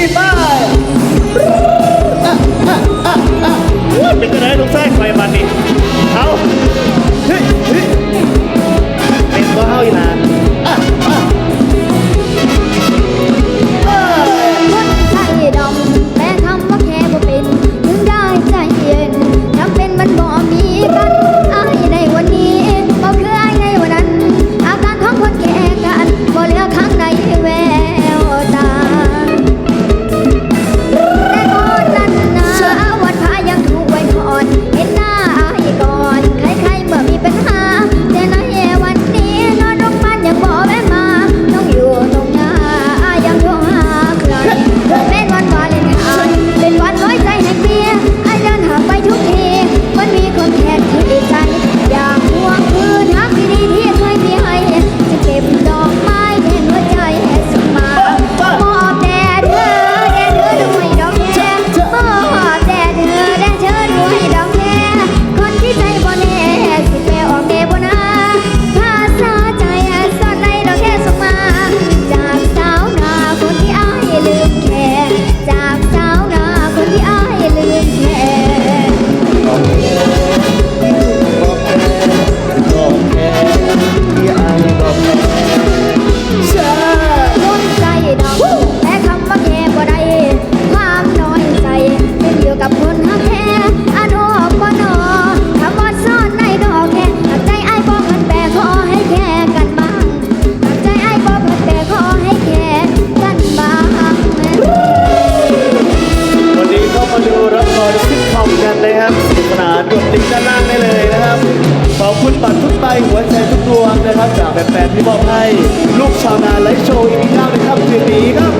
Viva! นะครับสนุกสนานกดลิงก์ด้านล่างได้เลยนะครับ ขอบคุณบัตรทุกใบหัวใจทุกดวงนะครับ จากแฟนๆที่มอบให้ ลูกชาวนาไลฟ์โชว์อีกทีหน้าในค่ำคืนนี้ครับ